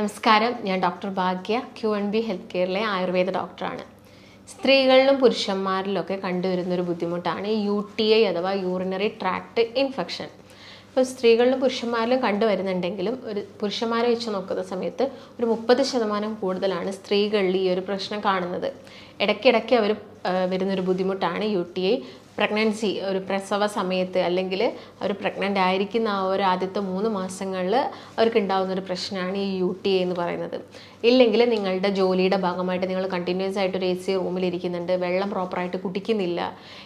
നമസ്കാരം. ഞാൻ doctor Bhagya Q N B health കെയറിലെ Ayurveda ഡോക്ടറാണ്. സ്ത്രീകളിലും പുരുഷന്മാരിലൊക്കെ കണ്ടുവരുന്നൊരു ബുദ്ധിമുട്ടാണ് യു ടി ഐ അഥവാ യൂറിനറി ട്രാക്ട് ഇൻഫെക്ഷൻ. ഇപ്പോൾ സ്ത്രീകളിലും പുരുഷന്മാരിലും കണ്ടുവരുന്നുണ്ടെങ്കിലും ഒരു പുരുഷന്മാരെ വെച്ച് നോക്കുന്ന സമയത്ത് ഒരു മുപ്പത് ശതമാനം കൂടുതലാണ് സ്ത്രീകളിൽ ഈ ഒരു പ്രശ്നം കാണുന്നത്. ഇടയ്ക്കിടയ്ക്ക് അവർ വരുന്നൊരു ബുദ്ധിമുട്ടാണ് യു ടി ഐ. പ്രഗ്നൻസി ഒരു പ്രസവ സമയത്ത് അല്ലെങ്കിൽ അവർ പ്രഗ്നന്റ് ആയിരിക്കുന്ന ആ ഒരു ആദ്യത്തെ മൂന്ന് മാസങ്ങളിൽ അവർക്ക് ഉണ്ടാകുന്ന ഒരു പ്രശ്നമാണ് ഈ യു ടി എന്ന് പറയുന്നത്. ഇല്ലെങ്കിൽ നിങ്ങളുടെ ജോലിയുടെ ഭാഗമായിട്ട് നിങ്ങൾ കണ്ടിന്യൂസ് ആയിട്ട് ഒരു എ സി റൂമിൽ ഇരിക്കുന്നുണ്ട് വെള്ളം പ്രോപ്പറായിട്ട് കുടിക്കുന്നില്ല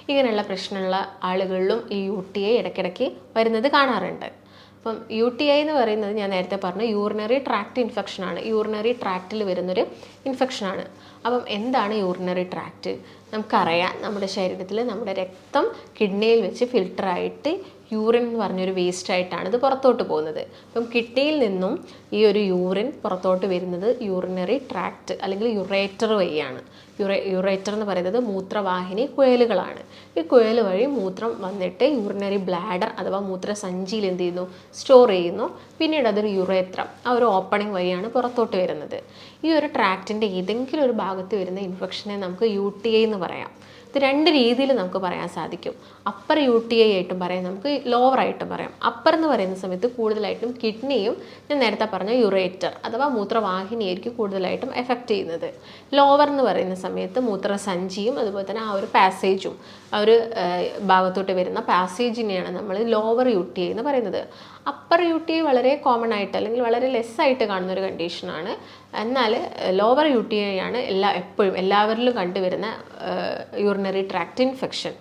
ഇങ്ങനെയുള്ള പ്രശ്നമുള്ള ആളുകളിലും ഈ യു ടി ഐ ഇടയ്ക്കിടയ്ക്ക് വരുന്നത് കാണാറുണ്ട്. അപ്പം യു ടി ഐ എന്ന് പറയുന്നത് ഞാൻ നേരത്തെ പറഞ്ഞു യൂറിനറി ട്രാക്ട് ഇൻഫെക്ഷനാണ് യൂറിനറി ട്രാക്റ്റിൽ വരുന്നൊരു ഇൻഫെക്ഷനാണ് അപ്പം എന്താണ് യൂറിനറി ട്രാക്റ്റ് നമുക്കറിയാം നമ്മുടെ ശരീരത്തിൽ നമ്മുടെ രക്തം കിഡ്നിയിൽ വെച്ച് ഫിൽട്ടറായിട്ട് യൂറിൻ എന്ന് പറഞ്ഞൊരു വേസ്റ്റായിട്ടാണ് ഇത് പുറത്തോട്ട് പോകുന്നത്. അപ്പം കിഡ്നിയിൽ നിന്നും ഈ ഒരു യൂറിൻ പുറത്തോട്ട് വരുന്നത് യൂറിനറി ട്രാക്റ്റ് അല്ലെങ്കിൽ യുറേറ്റർ വഴിയാണ്. യുറേ യുറേറ്റർ എന്ന് പറയുന്നത് മൂത്രവാഹിനി കുഴലുകളാണ്. ഈ കുഴൽ വഴി മൂത്രം വന്നിട്ട് യൂറിനറി ബ്ലാഡർ അഥവാ മൂത്രസഞ്ചിയിൽ എന്ത് ചെയ്യുന്നു? സ്റ്റോർ ചെയ്യുന്നു. പിന്നീട് അതൊരു യുറേത്രം ആ ഒരു ഓപ്പണിംഗ് വഴിയാണ് പുറത്തോട്ട് വരുന്നത്. ഈ ഒരു ട്രാക്റ്റിന്റെ ഏതെങ്കിലും ഒരു ഭാഗത്ത് വരുന്ന ഇൻഫെക്ഷനെ നമുക്ക് യു ടി ഐ എന്ന് പറയാം. ഇത് രണ്ട് രീതിയിൽ നമുക്ക് പറയാൻ സാധിക്കും. അപ്പർ യു ടി ഐ ആയിട്ടും പറയാം നമുക്ക് ലോവർ ആയിട്ടും പറയാം. അപ്പർ എന്ന് പറയുന്ന സമയത്ത് കൂടുതലായിട്ടും കിഡ്നിയും ഞാൻ നേരത്തെ പറഞ്ഞ യുറേറ്റർ അഥവാ മൂത്രവാഹിനിയായിരിക്കും കൂടുതലായിട്ടും എഫക്റ്റ് ചെയ്യുന്നത്. ലോവർ എന്ന് പറയുന്ന സമയത്ത് മൂത്രസഞ്ചിയും അതുപോലെ തന്നെ ആ ഒരു പാസേജും ആ ഒരു ഭാഗത്തോട്ട് വരുന്ന പാസേജിനെയാണ് നമ്മൾ ലോവർ യു ടി ഐ എന്ന് പറയുന്നത്. അപ്പർ യു ടി ഐ വളരെ കോമൺ ആയിട്ട് അല്ലെങ്കിൽ വളരെ ലെസ് ആയിട്ട് കാണുന്ന ഒരു കണ്ടീഷനാണ് എന്നാൽ ലോവർ യു ടി ഐ ആണ് എല്ലാ എപ്പോഴും എല്ലാവരിലും കണ്ടുവരുന്ന യൂറിനറി ട്രാക്ട് ഇൻഫെക്ഷൻ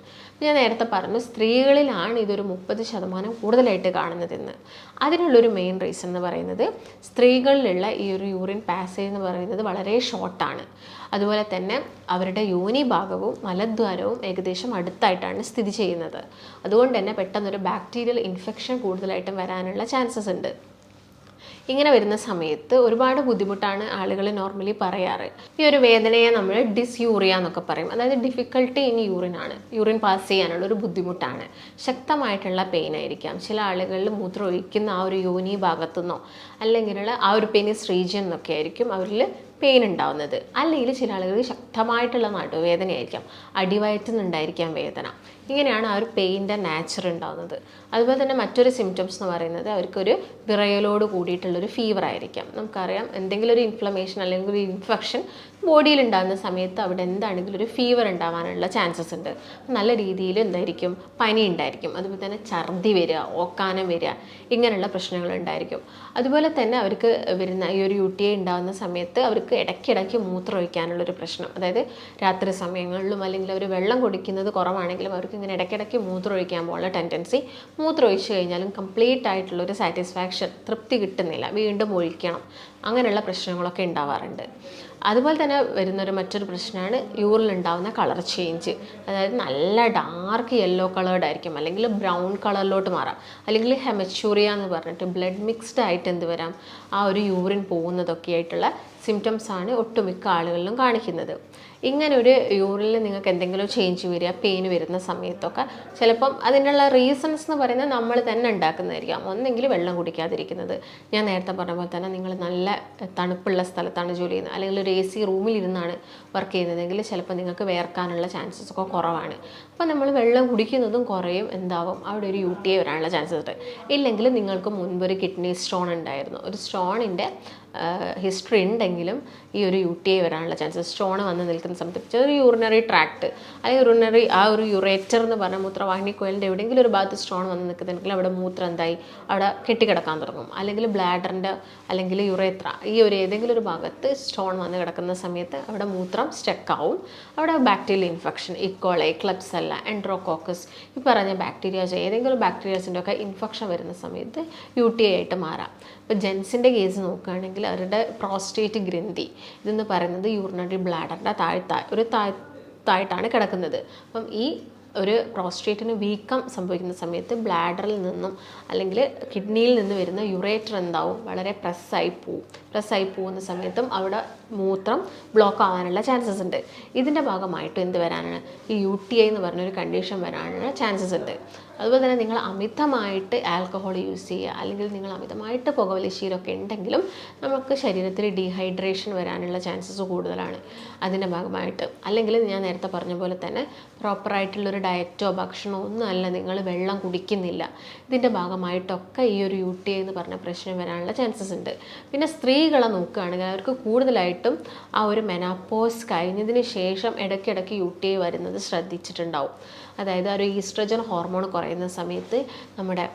ഞാൻ നേരത്തെ പറഞ്ഞു സ്ത്രീകളിലാണ് ഇതൊരു മുപ്പത് ശതമാനം കൂടുതലായിട്ട് കാണുന്നതെന്ന്. അതിനുള്ളൊരു മെയിൻ റീസൺ എന്ന് പറയുന്നത് സ്ത്രീകളിലുള്ള ഈ ഒരു യൂറിൻ പാസേജ് എന്ന് പറയുന്നത് വളരെ ഷോർട്ടാണ് അതുപോലെ തന്നെ അവരുടെ യോനി ഭാഗവും മലദ്വാരവും ഏകദേശം അടുത്തായിട്ടാണ് സ്ഥിതി ചെയ്യുന്നത്. അതുകൊണ്ട് തന്നെ പെട്ടെന്നൊരു ബാക്ടീരിയൽ ഇൻഫെക്ഷൻ കൂടുതലായിട്ടും വരാനുള്ള ചാൻസസ് ഉണ്ട്. ഇങ്ങനെ വരുന്ന സമയത്ത് ഒരുപാട് ബുദ്ധിമുട്ടാണ് ആളുകൾ നോർമലി പറയാറ്. ഈ ഒരു വേദനയെ നമ്മൾ ഡിസ്യൂറിയ എന്നൊക്കെ പറയും. അതായത് ഡിഫിക്കൽട്ടി ഇൻ യൂറിൻ ആണ്. യൂറിൻ പാസ് ചെയ്യാനുള്ള ഒരു ബുദ്ധിമുട്ടാണ്. ശക്തമായിട്ടുള്ള പെയിൻ ആയിരിക്കാം. ചില ആളുകളിൽ മൂത്രം ഒഴിക്കുന്ന ആ ഒരു യോനി ഭാഗത്തുനിന്നോ അല്ലെങ്കിലുള്ള ആ ഒരു പെനിസ് റീജിയൻ എന്നൊക്കെ ആയിരിക്കും അവരിൽ പെയിൻ ഉണ്ടാവുന്നത്. അല്ലെങ്കിൽ ചില ആളുകൾക്ക് ശക്തമായിട്ടുള്ള നടുവേദനയായിരിക്കാം. അടിവയറ്റിൽ നിന്നുണ്ടായിരിക്കാം വേദന. ഇങ്ങനെയാണ് ആ ഒരു പെയിന്റെ നാച്ചർ ഉണ്ടാവുന്നത്. അതുപോലെ തന്നെ മറ്റൊരു സിംറ്റംസ് എന്ന് പറയുന്നത് അവർക്കൊരു വിറയലോട് കൂടിയിട്ടുള്ളൊരു ഫീവർ ആയിരിക്കാം. നമുക്കറിയാം എന്തെങ്കിലും ഒരു ഇൻഫ്ലമേഷൻ അല്ലെങ്കിൽ ഒരു ഇൻഫെക്ഷൻ ബോഡിയിൽ ഉണ്ടാകുന്ന സമയത്ത് അവിടെ എന്താണെങ്കിലും ഒരു ഫീവർ ഉണ്ടാവാനുള്ള ചാൻസസ് ഉണ്ട്. നല്ല രീതിയിൽ എന്തായിരിക്കും? പനി ഉണ്ടായിരിക്കും. അതുപോലെ തന്നെ ഛർദി വരിക ഓക്കാനം വരിക ഇങ്ങനെയുള്ള പ്രശ്നങ്ങൾ ഉണ്ടായിരിക്കും. അതുപോലെ തന്നെ അവർക്ക് വരുന്ന ഈ ഒരു യു ടി ഐ ഉണ്ടാകുന്ന സമയത്ത് അവർക്ക് ഇടയ്ക്കിടയ്ക്ക് മൂത്രം ഒഴിക്കാനുള്ളൊരു പ്രശ്നം. അതായത് രാത്രി സമയങ്ങളിലും അല്ലെങ്കിൽ അവർ വെള്ളം കുടിക്കുന്നത് കുറവാണെങ്കിലും അവർക്ക് ഇങ്ങനെ ഇടയ്ക്കിടയ്ക്ക് മൂത്രം ഒഴിക്കാൻ പോലുള്ള ടെൻഡൻസി മൂത്രം ഒഴിച്ചു കഴിഞ്ഞാലും കംപ്ലീറ്റ് ആയിട്ടുള്ള ഒരു സാറ്റിസ്ഫാക്ഷൻ തൃപ്തി കിട്ടുന്നില്ല. വീണ്ടും ഒഴിക്കണം. അങ്ങനെയുള്ള പ്രശ്നങ്ങളൊക്കെ ഉണ്ടാവാറുണ്ട്. അതുപോലെ തന്നെ വരുന്നൊരു മറ്റൊരു പ്രശ്നമാണ് യൂറിൽ ഉണ്ടാകുന്ന കളർ ചേഞ്ച് അതായത് നല്ല ഡാർക്ക് യെല്ലോ കളേർഡ് ആയിരിക്കും. അല്ലെങ്കിൽ ബ്രൗൺ കളറിലോട്ട് മാറാം. അല്ലെങ്കിൽ ഹെമച്ചൂറിയ എന്ന് പറഞ്ഞിട്ട് ബ്ലഡ് മിക്സ്ഡ് ആയിട്ട് എന്ത് വരാം? ആ ഒരു യൂറിൻ പോകുന്നതൊക്കെ ആയിട്ടുള്ള സിംറ്റംസ് ആണ് ഒട്ടുമിക്ക ആളുകളിലും കാണിക്കുന്നത്. ഇങ്ങനെ ഒരു യൂറിനിൽ നിങ്ങൾക്ക് എന്തെങ്കിലും ചേഞ്ച് വരിക പെയിൻ വരുന്ന സമയത്തൊക്കെ ചിലപ്പം അതിനുള്ള റീസൺസ് എന്ന് പറയുന്നത് നമ്മൾ തന്നെ ഉണ്ടാക്കുന്നതായിരിക്കാം. ഒന്നെങ്കിൽ വെള്ളം കുടിക്കാതിരിക്കുന്നത്. ഞാൻ നേരത്തെ പറഞ്ഞ പോലെ തന്നെ നിങ്ങൾ നല്ല തണുപ്പുള്ള സ്ഥലത്താണ് ജോലി ചെയ്യുന്നത്. അല്ലെങ്കിൽ ഒരു എ സി റൂമിലിരുന്നാണ് വർക്ക് ചെയ്യുന്നതെങ്കിൽ ചിലപ്പോൾ നിങ്ങൾക്ക് വേർക്കാനുള്ള ചാൻസസ് ഒക്കെ കുറവാണ്. അപ്പോൾ നമ്മൾ വെള്ളം കുടിക്കുന്നതും കുറയും എന്താവും? അവിടെ ഒരു യു ടി ഐ വരാനുള്ള ചാൻസസ് ഉണ്ട്. ഇല്ലെങ്കിൽ നിങ്ങൾക്ക് മുൻപൊരു കിഡ്നി സ്റ്റോൺ ഉണ്ടായിരുന്നു. ഒരു സ്റ്റോണിന്റെ ഹിസ്റ്ററി ഉണ്ടെങ്കിലും ഈ ഒരു യു ടി ഐ വരാനുള്ള ചാൻസസ് സ്റ്റോൺ വന്ന് നിൽക്കുന്ന സമയത്ത് ഒരു യൂറിനറി ട്രാക്ട് അല്ലെങ്കിൽ യൂറിനറി ആ ഒരു യുറേറ്റർ എന്ന് പറഞ്ഞ മൂത്രവാഹിനി കോയിലിന്റെ എവിടെയെങ്കിലും ഒരു ഭാഗത്ത് സ്റ്റോൺ വന്ന് നിൽക്കുന്നുണ്ടെങ്കിൽ അവിടെ മൂത്രം എന്തായി? അവിടെ കെട്ടിക്കിടക്കാൻ തുടങ്ങും. അല്ലെങ്കിൽ ബ്ലാഡറിന്റെ അല്ലെങ്കിൽ യുറേത്ര ഈ ഒരു ഏതെങ്കിലും ഒരു ഭാഗത്ത് സ്റ്റോൺ വന്ന് കിടക്കുന്ന സമയത്ത് അവിടെ മൂത്രം സ്റ്റക്കാവും അവിടെ ബാക്ടീരിയൽ ഇൻഫെക്ഷൻ ഇക്കോളെ ക്ലബ്സല്ല എൻഡ്രോകോക്കസ് ഈ പറഞ്ഞ ബാക്ടീരിയാസ് ഏതെങ്കിലും ബാക്ടീരിയാസിന്റെ ഒക്കെ ഇൻഫെക്ഷൻ വരുന്ന സമയത്ത് യു ടി ആയിട്ട് മാറാം. ഇപ്പോൾ ജെൻസിന്റെ കേസ് നോക്കുകയാണെങ്കിൽ അവരുടെ പ്രോസ്റ്റേറ്റ് ഗ്രന്ഥി ഇതെന്ന് പറയുന്നത് യൂറിനറി ബ്ലാഡറിന്റെ താഴ്ത്താ ഒരു താഴ്ത്തായിട്ടാണ് കിടക്കുന്നത്. അപ്പം ഈ ഒരു പ്രോസ്റ്റേറ്റിന് വീക്കം സംഭവിക്കുന്ന സമയത്ത് ബ്ലാഡറിൽ നിന്നും അല്ലെങ്കിൽ കിഡ്നിയിൽ നിന്ന് വരുന്ന യുറേറ്റർ എന്താവും? വളരെ പ്രസ്സായി പോവും. പ്രസ്സായി പോകുന്ന സമയത്തും അവിടെ മൂത്രം ബ്ലോക്ക് ആവാനുള്ള ചാൻസസ് ഉണ്ട്. ഇതിന്റെ ഭാഗമായിട്ട് എന്ത് വരാനാണ്? ഈ യു ടി ഐ എന്ന് പറഞ്ഞൊരു കണ്ടീഷൻ വരാനുള്ള ചാൻസസ് ഉണ്ട്. അതുപോലെ തന്നെ നിങ്ങൾ അമിതമായിട്ട് ആൽക്കഹോൾ യൂസ് ചെയ്യുക. അല്ലെങ്കിൽ നിങ്ങൾ അമിതമായിട്ട് പുകവലി ശീലമൊക്കെ ഉണ്ടെങ്കിലും നമുക്ക് ശരീരത്തിൽ ഡീഹൈഡ്രേഷൻ വരാനുള്ള ചാൻസസ് കൂടുതലാണ്. അതിന്റെ ഭാഗമായിട്ട്. അല്ലെങ്കിൽ ഞാൻ നേരത്തെ പറഞ്ഞ പോലെ തന്നെ പ്രോപ്പറായിട്ടുള്ളൊരു ഡയറ്റോ ഭക്ഷണമോ ഒന്നും അല്ല നിങ്ങൾ വെള്ളം കുടിക്കുന്നില്ല. ഇതിന്റെ ഭാഗമായിട്ടൊക്കെ ഈ ഒരു യു ടി എന്ന് പറഞ്ഞ പ്രശ്നം വരാനുള്ള ചാൻസസ് ഉണ്ട്. പിന്നെ സ്ത്രീകളെ നോക്കുകയാണെങ്കിൽ അവർക്ക് കൂടുതലായിട്ടും ആ ഒരു മെനാപ്പോസ് കഴിഞ്ഞതിന് ശേഷം ഇടയ്ക്കിടയ്ക്ക് യു ടി വരുന്നത് ശ്രദ്ധിച്ചിട്ടുണ്ടാവും. അതായത് ഒരു ഈസ്ട്രജൻ ഹോർമോൺ കുറയുന്ന സമയത്ത് നമ്മുടെ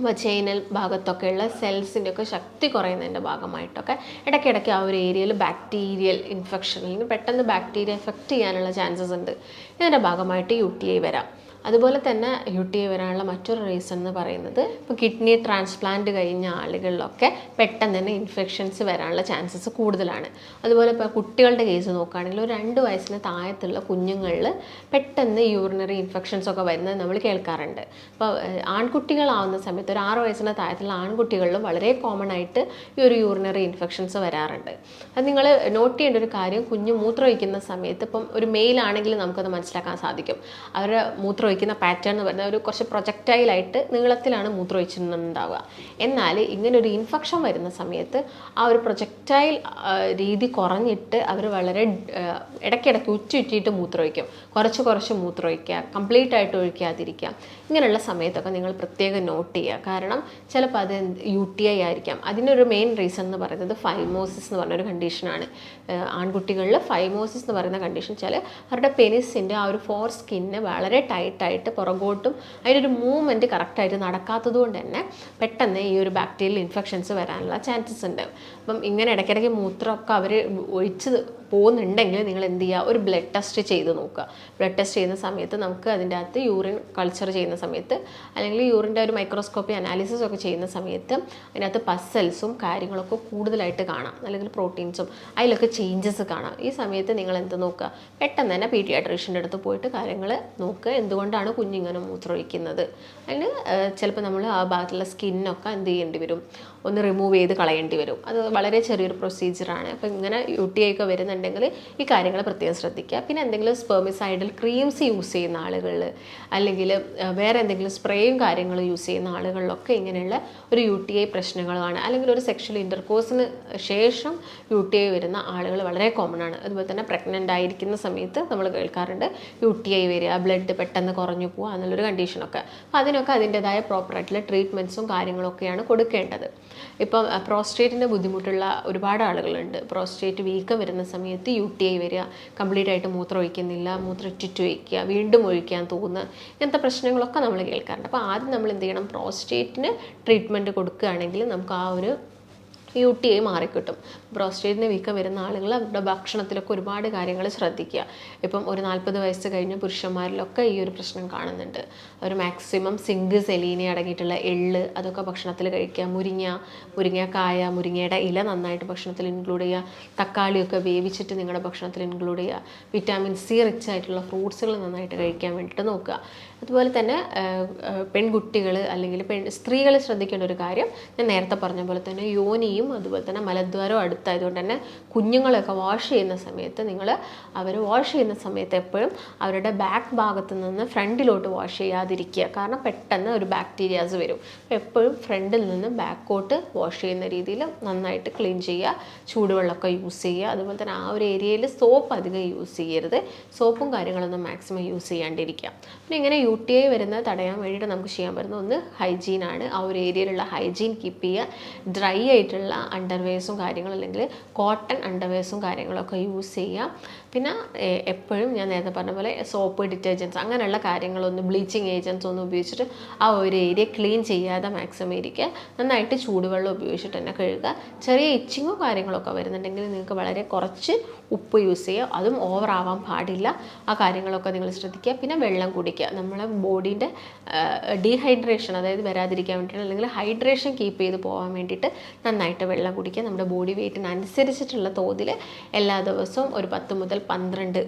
വച്ചൈനൽ ഭാഗത്തൊക്കെയുള്ള സെൽസിന്റെ ഒക്കെ ശക്തി കുറയുന്നതിന്റെ ഭാഗമായിട്ടൊക്കെ ഇടയ്ക്കിടയ്ക്ക് ആ ഒരു ഏരിയയിൽ ബാക്ടീരിയൽ ഇൻഫെക്ഷൻ അല്ലെങ്കിൽ പെട്ടെന്ന് ബാക്ടീരിയ എഫക്റ്റ് ചെയ്യാനുള്ള ചാൻസസ് ഉണ്ട്. ഇതിന്റെ ഭാഗമായിട്ട് യു ടി ഐ വരാം. അതുപോലെ തന്നെ യു ടി വരാനുള്ള മറ്റൊരു റീസൺ എന്ന് പറയുന്നത് ഇപ്പോൾ കിഡ്നി ട്രാൻസ്പ്ലാന്റ് കഴിഞ്ഞ ആളുകളിലൊക്കെ പെട്ടെന്ന് തന്നെ ഇൻഫെക്ഷൻസ് വരാനുള്ള ചാൻസസ് കൂടുതലാണ്. അതുപോലെ ഇപ്പോൾ കുട്ടികളുടെ കേസ് നോക്കുകയാണെങ്കിൽ ഒരു രണ്ട് വയസ്സിന് താഴത്തുള്ള കുഞ്ഞുങ്ങളിൽ പെട്ടെന്ന് യൂറിനറി ഇൻഫെക്ഷൻസ് ഒക്കെ വരുന്നത് നമ്മൾ കേൾക്കാറുണ്ട്. അപ്പോൾ ആൺകുട്ടികളാവുന്ന സമയത്ത് ഒരു ആറ് വയസ്സിന് താഴത്തുള്ള ആൺകുട്ടികളിലും വളരെ കോമൺ ആയിട്ട് ഈ ഒരു യൂറിനറി ഇൻഫെക്ഷൻസ് വരാറുണ്ട്. അത് നിങ്ങൾ നോട്ട് ചെയ്യേണ്ട ഒരു കാര്യം കുഞ്ഞ് മൂത്രമൊഴിക്കുന്ന സമയത്ത് ഇപ്പം ഒരു മെയിലാണെങ്കിൽ നമുക്കത് മനസ്സിലാക്കാൻ സാധിക്കും. അവരുടെ മൂത്രമൊഴിക്കുന്ന പാറ്റേൺ എന്ന് പറയുന്നത് ഒരു കുറച്ച് പ്രൊജക്റ്റൈലായിട്ട് നീളത്തിലാണ് മൂത്രമൊഴിച്ചിട്ടുണ്ടാവുക. എന്നാൽ ഇങ്ങനെ ഒരു ഇൻഫെക്ഷൻ വരുന്ന സമയത്ത് ആ ഒരു പ്രൊജക്റ്റൈൽ രീതി കുറഞ്ഞിട്ട് അവർ വളരെ ഇടയ്ക്കിടയ്ക്ക് ഉച്ചുറ്റിയിട്ട് മൂത്രമൊഴിക്കും. കുറച്ച് കുറച്ച് മൂത്രമൊഴിക്കുക കംപ്ലീറ്റ് ആയിട്ട് ഒഴിക്കാതിരിക്കുക. ഇങ്ങനെയുള്ള സമയത്തൊക്കെ നിങ്ങൾ പ്രത്യേകം നോട്ട് ചെയ്യുക. കാരണം ചിലപ്പോൾ അത് യു ടി ഐ ആയിരിക്കാം. അതിനൊരു മെയിൻ റീസൺ എന്ന് പറയുന്നത് ഫൈമോസിസ് എന്ന് പറഞ്ഞൊരു കണ്ടീഷനാണ് ആൺകുട്ടികളിൽ ഫൈമോസിസ് എന്ന് പറയുന്ന കണ്ടീഷൻ വെച്ചാൽ അവരുടെ പെനിസിന്റെ ആ ഒരു ഫോർ സ്കിന്ന് വളരെ ടൈറ്റായിട്ട് പുറകോട്ടും അതിന്റെ ഒരു മൂവ്മെന്റ് കറക്റ്റായിട്ട് നടക്കാത്തത് കൊണ്ട് തന്നെ പെട്ടെന്ന് ഈ ഒരു ബാക്ടീരിയൽ ഇൻഫെക്ഷൻസ് വരാനുള്ള ചാൻസസ് ഉണ്ട്. അപ്പം ഇങ്ങനെ ഇടയ്ക്കിടയ്ക്ക് മൂത്രമൊക്കെ അവർ ഒഴിച്ച് പോകുന്നുണ്ടെങ്കിൽ നിങ്ങൾ എന്ത് ചെയ്യുക? ഒരു ബ്ലഡ് ടെസ്റ്റ് ചെയ്ത് നോക്കുക. ബ്ലഡ് ടെസ്റ്റ് ചെയ്യുന്ന സമയത്ത് നമുക്ക് അതിന്റെ അകത്ത് യൂറിൻ കൾച്ചർ ചെയ്യുന്ന സമയത്ത് അല്ലെങ്കിൽ യൂറിന്റെ ഒരു മൈക്രോസ്കോപ്പി അനാലിസിസ് ഒക്കെ ചെയ്യുന്ന സമയത്ത് അതിനകത്ത് പസൽസും കാര്യങ്ങളൊക്കെ കൂടുതലായിട്ട് കാണാം. അല്ലെങ്കിൽ പ്രോട്ടീൻസും അതിലൊക്കെ ചേഞ്ചസ് കാണാം. ഈ സമയത്ത് നിങ്ങൾ എന്ത് നോക്കുക? പെട്ടെന്ന് തന്നെ പീഡിയാട്രീഷ്യന്റെ അടുത്ത് പോയിട്ട് കാര്യങ്ങൾ നോക്കുക. എന്തുകൊണ്ടാണ് കുഞ്ഞിങ്ങനെ മൂത്രമൊഴിക്കുന്നത്? അതിന് ചിലപ്പോൾ നമ്മൾ ആ ഭാഗത്തുള്ള സ്കിന്നൊക്കെ എന്ത് ചെയ്യേണ്ടി വരും? ഒന്ന് റിമൂവ് ചെയ്ത് കളയേണ്ടി വരും. അത് വളരെ ചെറിയൊരു പ്രൊസീജിയറാണ് അപ്പോൾ ഇങ്ങനെ യു ടി ഐ ഒക്കെ വരുന്നുണ്ടെങ്കിൽ ഈ കാര്യങ്ങൾ പ്രത്യേകം ശ്രദ്ധിക്കുക. പിന്നെ എന്തെങ്കിലും സ്പെർമിസൈഡൽ ക്രീംസ് യൂസ് ചെയ്യുന്ന ആളുകൾ അല്ലെങ്കിൽ വേറെ എന്തെങ്കിലും സ്പ്രേയും കാര്യങ്ങളും യൂസ് ചെയ്യുന്ന ആളുകളിലൊക്കെ ഇങ്ങനെയുള്ള ഒരു യു ടി ഐ പ്രശ്നങ്ങളാണ് അല്ലെങ്കിൽ ഒരു സെക്ഷൽ ഇന്റർകോഴ്സിന് ശേഷം യു ടി ഐ വരുന്ന ആളുകൾ വളരെ കോമൺ ആണ്. അതുപോലെ തന്നെ പ്രഗ്നന്റ് ആയിരിക്കുന്ന സമയത്ത് നമ്മൾ കേൾക്കാറുണ്ട് യു ടി ഐ വരിക ബ്ലഡ് പെട്ടെന്ന് കുറഞ്ഞു പോകുക എന്നുള്ളൊരു കണ്ടീഷനൊക്കെ അപ്പോൾ അതിനൊക്കെ അതിന്റെതായ പ്രോപ്പറായിട്ടുള്ള ട്രീറ്റ്മെന്റ്സും കാര്യങ്ങളൊക്കെയാണ് കൊടുക്കേണ്ടത്. ഇപ്പം പ്രോസ്റ്റേറ്റിന്റെ ബുദ്ധിമുട്ടുള്ള ഒരുപാട് ആളുകളുണ്ട്. പ്രോസ്റ്റേറ്റ് വീക്കം വരുന്ന സമയത്ത് യു ടി ഐ വരിക. കംപ്ലീറ്റ് ആയിട്ട് മൂത്രം ഒഴിക്കുന്നില്ല മൂത്രം ഒഴിക്കുക വീണ്ടും ഒഴിക്കാൻ തോന്നുക. ഇങ്ങനത്തെ പ്രശ്നങ്ങളൊക്കെ നമ്മൾ കേൾക്കാറുണ്ട്. അപ്പോൾ ആദ്യം നമ്മൾ എന്ത് ചെയ്യണം? പ്രോസ്റ്റേറ്റിന് ട്രീറ്റ്മെന്റ് കൊടുക്കുകയാണെങ്കിൽ നമുക്ക് ആ ഒരു യു ടി ഐ മാറിക്കിട്ടും പ്രോസ്റ്റേറ്റിന് വീക്കം വരുന്ന ആളുകൾ അവരുടെ ഭക്ഷണത്തിലൊക്കെ ഒരുപാട് കാര്യങ്ങൾ ശ്രദ്ധിക്കുക. ഇപ്പം ഒരു നാൽപ്പത് വയസ്സ് കഴിഞ്ഞ പുരുഷന്മാരിലൊക്കെ ഈ ഒരു പ്രശ്നം കാണുന്നുണ്ട്. ഒരു മാക്സിമം സിങ്ക് സെലീനി അടങ്ങിയിട്ടുള്ള എള്ള് അതൊക്കെ ഭക്ഷണത്തിൽ കഴിക്കുക. മുരിങ്ങ മുരിങ്ങക്കായ മുരിങ്ങയുടെ ഇല നന്നായിട്ട് ഭക്ഷണത്തിൽ ഇൻക്ലൂഡ് ചെയ്യുക. തക്കാളിയൊക്കെ വേവിച്ചിട്ട് നിങ്ങളുടെ ഭക്ഷണത്തിൽ ഇൻക്ലൂഡ് ചെയ്യുക. വിറ്റാമിൻ സി റിച്ച് ആയിട്ടുള്ള ഫ്രൂട്ട്സുകൾ നന്നായിട്ട് കഴിക്കാൻ വേണ്ടിയിട്ട് നോക്കുക. അതുപോലെ തന്നെ പെൺകുട്ടികൾ അല്ലെങ്കിൽ പെൺ സ്ത്രീകൾ ശ്രദ്ധിക്കേണ്ട ഒരു കാര്യം ഞാൻ നേരത്തെ പറഞ്ഞ പോലെ തന്നെ യോനിയും അതുപോലെ തന്നെ മലദ്വാരവും അടുത്തായതുകൊണ്ട് തന്നെ കുഞ്ഞുങ്ങളെയൊക്കെ വാഷ് ചെയ്യുന്ന സമയത്ത് നിങ്ങൾ അവർ വാഷ് ചെയ്യുന്ന സമയത്ത് എപ്പോഴും അവരുടെ ബാക്ക് ഭാഗത്ത് നിന്ന് ഫ്രണ്ടിലോട്ട് വാഷ് ചെയ്യാതിരിക്കുക. കാരണം പെട്ടെന്ന് ഒരു ബാക്ടീരിയാസ് വരും. എപ്പോഴും ഫ്രണ്ടിൽ നിന്ന് ബാക്കോട്ട് വാഷ് ചെയ്യുന്ന രീതിയിൽ നന്നായിട്ട് ക്ലീൻ ചെയ്യുക ചൂടുവെള്ളമൊക്കെ യൂസ് ചെയ്യുക. അതുപോലെ തന്നെ ആ ഒരു ഏരിയയിൽ സോപ്പ് അധികം യൂസ് ചെയ്യരുത്. സോപ്പും കാര്യങ്ങളൊന്നും മാക്സിമം യൂസ് ചെയ്യാണ്ടിരിക്കുക. പിന്നെ ഇങ്ങനെ യു ടി ഐ വരുന്നത് തടയാൻ വേണ്ടിയിട്ട് നമുക്ക് ചെയ്യാൻ പറ്റുന്ന ഒന്ന് ഹൈജീനാണ് ആ ഒരു ഏരിയയിലുള്ള ഹൈജീൻ കീപ്പ് ചെയ്യുക. ഡ്രൈ ആയിട്ടുള്ള അണ്ടർവെയർസും കാര്യങ്ങളും അല്ലെങ്കിൽ കോട്ടൺ അണ്ടർവെയർസും കാര്യങ്ങളൊക്കെ യൂസ് ചെയ്യുക പിന്നെ എപ്പോഴും ഞാൻ നേരത്തെ പറഞ്ഞ പോലെ സോപ്പ് ഡിറ്റർജൻസ് അങ്ങനെയുള്ള കാര്യങ്ങളൊന്നും ബ്ലീച്ചിങ് ഏജൻസ് ഒന്നും ഉപയോഗിച്ചിട്ട് ആ ഒരു ഏരിയ ക്ലീൻ ചെയ്യാതെ മാക്സിമം ഇരിക്കുക. നന്നായിട്ട് ചൂടുവെള്ളം ഉപയോഗിച്ചിട്ട് തന്നെ കഴുകുക. ചെറിയ ഇച്ചിങ്ങോ കാര്യങ്ങളൊക്കെ വരുന്നുണ്ടെങ്കിൽ നിങ്ങൾക്ക് വളരെ കുറച്ച് ഉപ്പ് യൂസ് ചെയ്യുക. അതും ഓവർ ആവാൻ പാടില്ല. ആ കാര്യങ്ങളൊക്കെ നിങ്ങൾ ശ്രദ്ധിക്കുക. പിന്നെ വെള്ളം കുടിക്കുക. നമ്മളെ ബോഡീന്റെ ഡീഹൈഡ്രേഷൻ അതായത് വരാതിരിക്കാൻ വേണ്ടിയിട്ട് അല്ലെങ്കിൽ ഹൈഡ്രേഷൻ കീപ്പ് ചെയ്ത് പോകാൻ വേണ്ടിയിട്ട് നന്നായിട്ട് വെള്ളം കുടിക്കുക. നമ്മുടെ ബോഡി വെയ്റ്റിനനുസരിച്ചിട്ടുള്ള തോതിൽ എല്ലാ ദിവസവും ഒരു പത്ത് മുതൽ പന്ത്രണ്ട്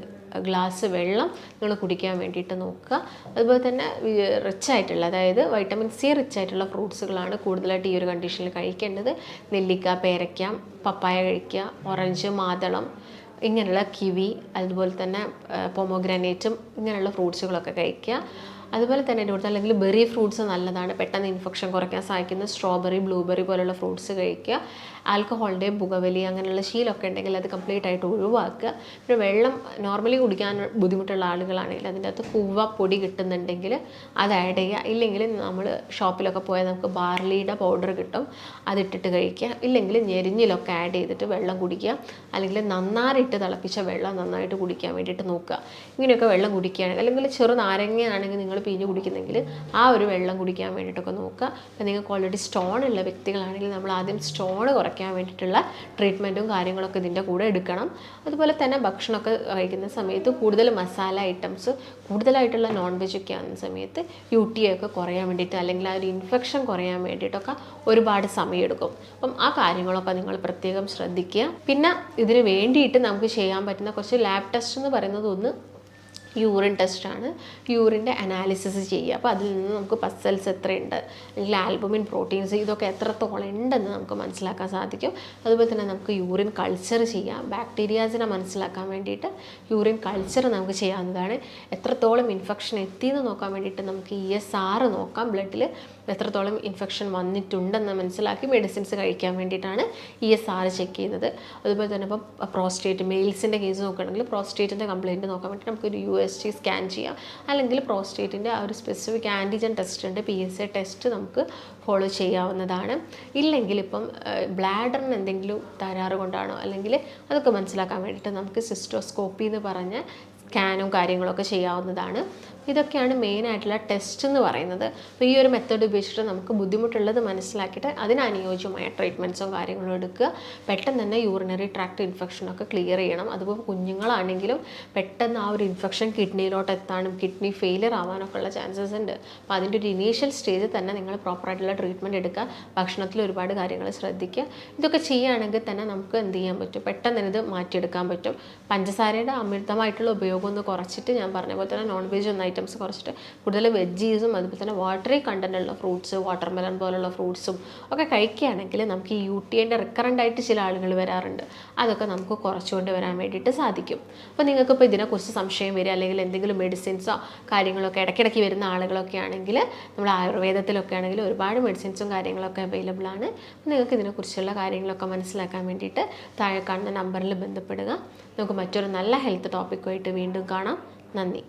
ഗ്ലാസ് വെള്ളം നിങ്ങൾ കുടിക്കാൻ വേണ്ടിയിട്ട് നോക്കുക. അതുപോലെ തന്നെ റിച്ച് ആയിട്ടുള്ള അതായത് വൈറ്റമിൻ സി റിച്ച് ആയിട്ടുള്ള ഫ്രൂട്ട്സുകളാണ് കൂടുതലായിട്ട് ഈ ഒരു കണ്ടീഷനിൽ കഴിക്കേണ്ടത്. നെല്ലിക്ക പേരയ്ക്ക പപ്പായ കഴിക്കുക ഓറഞ്ച് മാതളം ഇങ്ങനെയുള്ള കിവി അതുപോലെ തന്നെ പൊമോഗ്രാനേറ്റും ഇങ്ങനെയുള്ള ഫ്രൂട്ട്സുകളൊക്കെ കഴിക്കുക. അതുപോലെ തന്നെ കൂടുതൽ അല്ലെങ്കിൽ ബെറി ഫ്രൂട്ട്സ് നല്ലതാണ്. പെട്ടെന്ന് ഇൻഫെക്ഷൻ കുറയ്ക്കാൻ സഹായിക്കുന്ന സ്ട്രോബെറി ബ്ലൂബെറി പോലുള്ള ഫ്രൂട്ട്സ് കഴിക്കുക. ആൽക്കഹോളിന്റെ പുകവലി അങ്ങനെയുള്ള ശീലമൊക്കെ ഉണ്ടെങ്കിൽ അത് കംപ്ലീറ്റ് ആയിട്ട് ഒഴിവാക്കുക. പിന്നെ വെള്ളം നോർമലി കുടിക്കാൻ ബുദ്ധിമുട്ടുള്ള ആളുകളാണെങ്കിൽ അതിന്റെ അകത്ത് കൂവ പൊടി കിട്ടുന്നുണ്ടെങ്കിൽ അത് ആഡ് ചെയ്യുക. ഇല്ലെങ്കിൽ നമ്മൾ ഷോപ്പിലൊക്കെ പോയാൽ നമുക്ക് ബാർലിയുടെ പൗഡർ കിട്ടും അതിട്ടിട്ട് കഴിക്കുക. ഇല്ലെങ്കിൽ ഞെരിഞ്ഞിലൊക്കെ ആഡ് ചെയ്തിട്ട് വെള്ളം കുടിക്കുക. അല്ലെങ്കിൽ നന്നായിട്ട് തിളപ്പിച്ച വെള്ളം നന്നായിട്ട് കുടിക്കാൻ വേണ്ടിയിട്ട് നോക്കുക. ഇങ്ങനെയൊക്കെ വെള്ളം കുടിക്കുകയാണെങ്കിൽ അല്ലെങ്കിൽ ചെറു നാരങ്ങയാണെങ്കിൽ നിങ്ങൾ പിഴിഞ്ഞ് കുടിക്കുന്നെങ്കിൽ ആ ഒരു വെള്ളം കുടിക്കാൻ വേണ്ടിയിട്ടൊക്കെ നോക്കുക. അപ്പം നിങ്ങൾക്ക് ഓൾറെഡി സ്റ്റോൺ ഉള്ള വ്യക്തികളാണെങ്കിൽ നമ്മൾ ആദ്യം സ്റ്റോൺ കുറയ്ക്കാൻ വേണ്ടിയിട്ടുള്ള ട്രീറ്റ്മെന്റും കാര്യങ്ങളൊക്കെ ഇതിന്റെ കൂടെ എടുക്കണം. അതുപോലെ തന്നെ ഭക്ഷണമൊക്കെ കഴിക്കുന്ന സമയത്ത് കൂടുതൽ മസാല ഐറ്റംസ് കൂടുതലായിട്ടുള്ള നോൺ വെജ് ഒക്കെ ആകുന്ന സമയത്ത് യു ടി ഒക്കെ കുറയാൻ വേണ്ടിയിട്ട് അല്ലെങ്കിൽ ആ ഒരു ഇൻഫെക്ഷൻ കുറയാൻ വേണ്ടിയിട്ടൊക്കെ ഒരുപാട് സമയമെടുക്കും. അപ്പം ആ കാര്യങ്ങളൊക്കെ നിങ്ങൾ പ്രത്യേകം ശ്രദ്ധിക്കുക. പിന്നെ ഇതിന് വേണ്ടിയിട്ട് നമുക്ക് ചെയ്യാൻ പറ്റുന്ന കുറച്ച് ലാബ് ടെസ്റ്റ് എന്ന് പറയുന്നത് ഒന്ന് യൂറിൻ ടെസ്റ്റാണ് യൂറിന്റെ അനാലിസിസ് ചെയ്യുക. അപ്പോൾ അതിൽ നിന്ന് നമുക്ക് പസൽസ് എത്രയുണ്ട്? അല്ലെങ്കിൽ ആൽബുമിൻ പ്രോട്ടീൻസ് ഇതൊക്കെ എത്രത്തോളം ഉണ്ടെന്ന് നമുക്ക് മനസ്സിലാക്കാൻ സാധിക്കും. അതുപോലെ തന്നെ നമുക്ക് യൂറിൻ കൾച്ചർ ചെയ്യാം. ബാക്ടീരിയാസിനെ മനസ്സിലാക്കാൻ വേണ്ടിയിട്ട് യൂറിൻ കൾച്ചർ നമുക്ക് ചെയ്യാവുന്നതാണ്. എത്രത്തോളം ഇൻഫെക്ഷൻ എത്തിയെന്ന് നോക്കാൻ വേണ്ടിയിട്ട് നമുക്ക് ഇ എസ് ആർ നോക്കാം. ബ്ലഡിൽ എത്രത്തോളം ഇൻഫെക്ഷൻ വന്നിട്ടുണ്ടെന്ന് മനസ്സിലാക്കി മെഡിസിൻസ് കഴിക്കാൻ വേണ്ടിയിട്ടാണ് ഇ എസ് ആർ ചെക്ക് ചെയ്യുന്നത്. അതുപോലെ തന്നെ ഇപ്പോൾ പ്രോസ്റ്റേറ്റ് മെയിൽസിന്റെ കേസ് നോക്കുകയാണെങ്കിൽ പ്രോസ്റ്റേറ്റിന്റെ കംപ്ലയിന്റ് നോക്കാൻ വേണ്ടി നമുക്കൊരു യു എസ് ടി സ്കാൻ ചെയ്യാം. അല്ലെങ്കിൽ പ്രോസ്റ്റേറ്റിന്റെ ആ ഒരു സ്പെസിഫിക് ആന്റിജൻ ടെസ്റ്റ് ഉണ്ട് പി എസ് എ ടെസ്റ്റ് നമുക്ക് ഫോളോ ചെയ്യാവുന്നതാണ്. ഇല്ലെങ്കിൽ ഇപ്പം ബ്ലാഡറിന് എന്തെങ്കിലും തരാറ് കൊണ്ടാണോ അല്ലെങ്കിൽ അതൊക്കെ മനസ്സിലാക്കാൻ വേണ്ടിയിട്ട് നമുക്ക് സിസ്റ്റോസ്കോപ്പി എന്ന് പറഞ്ഞ സ്കാനും കാര്യങ്ങളൊക്കെ ചെയ്യാവുന്നതാണ്. ഇതൊക്കെയാണ് മെയിൻ ആയിട്ടുള്ള ടെസ്റ്റ് എന്ന് പറയുന്നത്. അപ്പോൾ ഈ ഒരു മെത്തേഡ് ഉപയോഗിച്ചിട്ട് നമുക്ക് ബുദ്ധിമുട്ടുള്ളത് മനസ്സിലാക്കിയിട്ട് അതിനനുയോജ്യമായ ട്രീറ്റ്മെന്റ്സും കാര്യങ്ങളും എടുക്കുക. പെട്ടെന്ന് തന്നെ യൂറിനറി ട്രാക്ട് ഇൻഫെക്ഷനൊക്കെ ക്ലിയർ ചെയ്യണം. അതുപോലെ കുഞ്ഞുങ്ങളാണെങ്കിലും പെട്ടെന്ന് ആ ഒരു ഇൻഫെക്ഷൻ കിഡ്നിയിലോട്ട് എത്താനും കിഡ്നി ഫെയിലിയർ ആവാനൊക്കെ ഉള്ള ചാൻസസ് ഉണ്ട്. അപ്പോൾ അതിന്റെ ഒരു ഇനീഷ്യൽ സ്റ്റേജിൽ തന്നെ നിങ്ങൾ പ്രോപ്പറായിട്ടുള്ള ട്രീറ്റ്മെന്റ് എടുക്കുക. ഭക്ഷണത്തിൽ ഒരുപാട് കാര്യങ്ങൾ ശ്രദ്ധിക്കുക. ഇതൊക്കെ ചെയ്യുകയാണെങ്കിൽ തന്നെ നമുക്ക് എന്ത് ചെയ്യാൻ പറ്റും? പെട്ടെന്ന് ഇത് മാറ്റിയെടുക്കാൻ പറ്റും. പഞ്ചസാരയുടെ അമിതമായിട്ടുള്ള ഉപയോഗം ഒന്ന് കുറച്ചിട്ട് ഞാൻ പറഞ്ഞ പോലെ തന്നെ നോൺ വെജ് ഒന്നും ഐറ്റംസ് കുറച്ചിട്ട് കൂടുതൽ വെജീസും അതുപോലെ തന്നെ വാട്ടറി കണ്ടന്റ് ഉള്ള ഫ്രൂട്ട്സ് വാട്ടർ മെലൺ പോലുള്ള ഫ്രൂട്ട്സും ഒക്കെ കഴിക്കുകയാണെങ്കിൽ നമുക്ക് ഈ യു ടി റിക്കറന്റ് ആയിട്ട് ചില ആളുകൾ വരാറുണ്ട്. അതൊക്കെ നമുക്ക് കുറച്ചുകൊണ്ട് വരാൻ വേണ്ടിയിട്ട് സാധിക്കും. അപ്പോൾ നിങ്ങൾക്കിപ്പോൾ ഇതിനെക്കുറിച്ച് സംശയം വരിക അല്ലെങ്കിൽ എന്തെങ്കിലും മെഡിസിൻസോ കാര്യങ്ങളൊക്കെ ഇടയ്ക്കിടയ്ക്ക് വരുന്ന ആളുകളൊക്കെ ആണെങ്കിൽ നമ്മൾ ആയുർവേദത്തിലൊക്കെ ആണെങ്കിൽ ഒരുപാട് മെഡിസിൻസും കാര്യങ്ങളൊക്കെ അവൈലബിൾ ആണ്. നിങ്ങൾക്ക് ഇതിനെക്കുറിച്ചുള്ള കാര്യങ്ങളൊക്കെ മനസ്സിലാക്കാൻ വേണ്ടിയിട്ട് താഴെ കാണുന്ന നമ്പറിൽ ബന്ധപ്പെടുക. നമുക്ക് മറ്റൊരു നല്ല ഹെൽത്ത് ടോപ്പിക്കുമായിട്ട് വീണ്ടും കാണാം. നന്ദി.